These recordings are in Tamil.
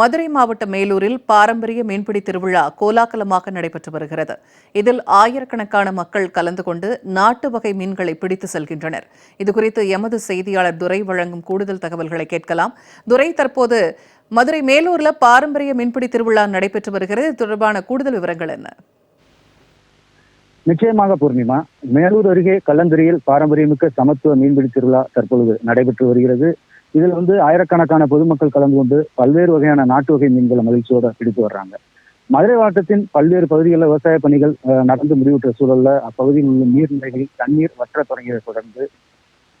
மதுரை மாவட்ட மேலூரில் பாரம்பரிய மீன்பிடி திருவிழா கோலாகலமாக நடைபெற்று வருகிறது. இதில் ஆயிரக்கணக்கான மக்கள் கலந்து கொண்டு நாட்டு வகை மீன்களை பிடித்து செல்கின்றனர். இதுகுறித்து எமது செய்தியாளர் துரை வழங்கும் கூடுதல் தகவல்களை கேட்கலாம். துரை தற்போது மதுரை மேலூர்ல பாரம்பரிய மீன்பிடி திருவிழா நடைபெற்று வருகிறது. இது தொடர்பான கூடுதல் விவரங்கள் என்ன? நிச்சயமாக பூர்ணிமா மேலூர் அருகே கலந்துரையில் பாரம்பரியமிக்க சமத்துவ மீன்பிடி திருவிழா தற்பொழுது நடைபெற்று வருகிறது. இதுல வந்து ஆயிரக்கணக்கான பொதுமக்கள் கலந்து கொண்டு பல்வேறு வகையான நாட்டு வகை மீன்களை மகிழ்ச்சியோட பிடித்து வர்றாங்க. மதுரை மாவட்டத்தின் பல்வேறு பகுதிகளில் விவசாய பணிகள் அஹ், நடந்து முடிவுற்ற சூழல்ல அப்பகுதியில் உள்ள நீர்நிலைகளில் தண்ணீர் வற்ற தொடங்கியதை தொடர்ந்து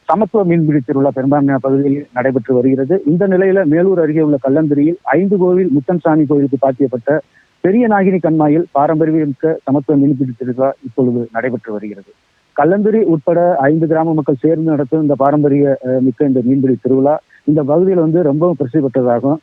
சமத்துவ மீன்பிடி திருவிழா பெரும்பான்மையான பகுதிகளில் நடைபெற்று வருகிறது. இந்த நிலையில மேலூர் அருகே உள்ள கல்லந்திரியில் ஐந்து கோவில் முத்தன்சாமி கோவிலுக்கு பாத்தியப்பட்ட பெரிய நாகினி கண்மாயில் பாரம்பரியமிக்க சமத்துவ மீன்பிடி திருவிழா இப்பொழுது நடைபெற்று வருகிறது. கல்லந்திரி உட்பட ஐந்து கிராம மக்கள் சேர்ந்து நடத்தும் இந்த பாரம்பரிய அஹ், மிக்க இந்த மீன்பிடி திருவிழா இந்த பகுதியில் வந்து ரொம்பவும் பிரசித்தி பெற்றதாகும்.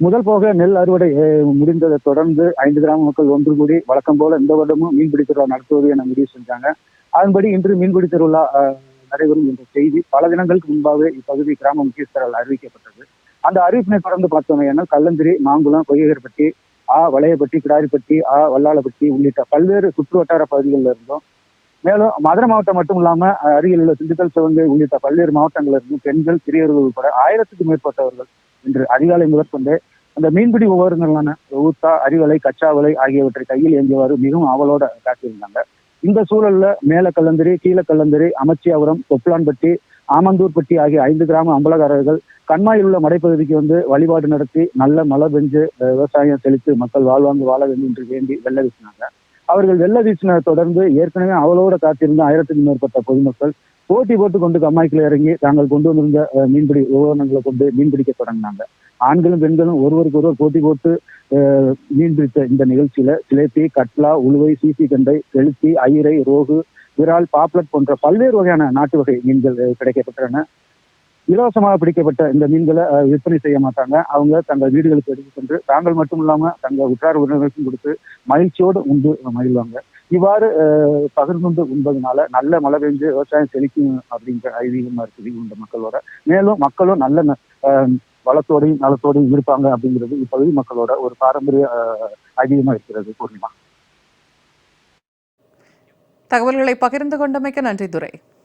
முதல் போக நெல் அறுவடை அஹ், முடிந்ததை தொடர்ந்து ஐந்து கிராம மக்கள் ஒன்று கூடி வழக்கம் போல இந்த வருடமும் மீன்பிடி திருவிழா நடத்துவது என முடிவு செஞ்சாங்க. அதன்படி இன்று மீன்பிடி திருவிழா அஹ், நடைபெறும் என்ற செய்தி பல தினங்களுக்கு முன்பாகவே இப்பகுதி கிராம முக்கியஸ்தரால் அறிவிக்கப்பட்டது. அந்த அறிவிப்பினை தொடர்ந்து பார்த்தோம் கல்லந்திரி மாங்குளம் கொய்யகர்பட்டி ஆ வளையப்பட்டி கிடாரிப்பட்டி ஆ வல்லாளப்பட்டி உள்ளிட்ட பல்வேறு சுற்று வட்டார பகுதிகளில் இருந்தும். மேலும் மதுரை மாவட்டம் மட்டும் இல்லாம அருகில் உள்ள திண்டுக்கல் சிவங்கை உள்ளிட்ட பல்வேறு மாவட்டங்களில் இருந்தும் பெண்கள் சிறியவர்கள் உட்பட ஆயிரத்துக்கும் மேற்பட்டவர்கள் இன்று அதிகாலை முதற்கொண்டு அந்த மீன்பிடி உபகரணங்களான ஊத்தா அரிவலை கச்சாவலை ஆகியவற்றை கையில் ஏந்தியவாறு மிகவும் அவலோட காட்டியிருந்தாங்க. இந்த சூழல்ல மேல கல்லந்திரி கீழ கல்லந்திரி அமைச்சியாபுரம் தொப்லான்பட்டி ஆமந்தூர்பட்டி ஆகிய ஐந்து கிராம அம்பலகாரர்கள் கண்மாயில் உள்ள மடைப்பகுதிக்கு வந்து வழிபாடு நடத்தி நல்ல மழை பெஞ்சு விவசாயம் செழித்து மக்கள் வாழ்வாங்க வாழ வேண்டும் என்று வேண்டி வெள்ள வீசினாங்க. அவர்கள் வெள்ள வீசினதை தொடர்ந்து ஏற்கனவே அவளோட காத்திருந்த ஆயிரத்துக்கும் மேற்பட்ட பொதுமக்கள் போட்டி போட்டு கொண்டு கம்மாய்க்குள்ள இறங்கி தாங்கள் கொண்டு வந்திருந்த மீன்பிடி உபகரணங்களை கொண்டு மீன்பிடிக்க தொடங்கினாங்க. ஆண்களும் பெண்களும் ஒருவருக்கு ஒருவர் போட்டி போட்டு அஹ், மீன் பிடித்த இந்த நிகழ்ச்சியில சிலேப்பி கட்லா உளுவை சீசி கண்டை கெளுத்தி ஐரை ரோகு விரால் பாப்லட் போன்ற பல்வேறு வகையான நாட்டு வகை மீன்கள் கிடைக்கப்பட்டன கிடைக்கப்பெற்றன. இலவசமாக பிடிக்கப்பட்ட இந்த மீன்களை விற்பனை செய்ய மாட்டாங்க. அவங்க தங்கள் வீடுகளுக்கு எடுத்து சென்று தாங்கள் மட்டும் இல்லாம தங்கள் உற்றார் உறவினர்களுக்கும் கொடுத்து மகிழ்ச்சியோடு உண்டு மகிழ்வாங்க. இவ்வாறு பகிர்ந்து உண்பதுனால நல்ல மழை பெஞ்சு விவசாயம் செழிக்கும் அப்படிங்கிற ஐதீகமா இருக்குது இந்த மக்களோட. மேலும் மக்களும் நல்ல வளத்தோடையும் நலத்தோடையும் இருப்பாங்க அப்படிங்கிறது இப்பகுதி மக்களோட ஒரு பாரம்பரிய அஹ், ஐதீகமா இருக்கிறது. பூர்ணிமா. தகவல்களை பகிர்ந்து கொண்டமைக்கு நன்றி துரை.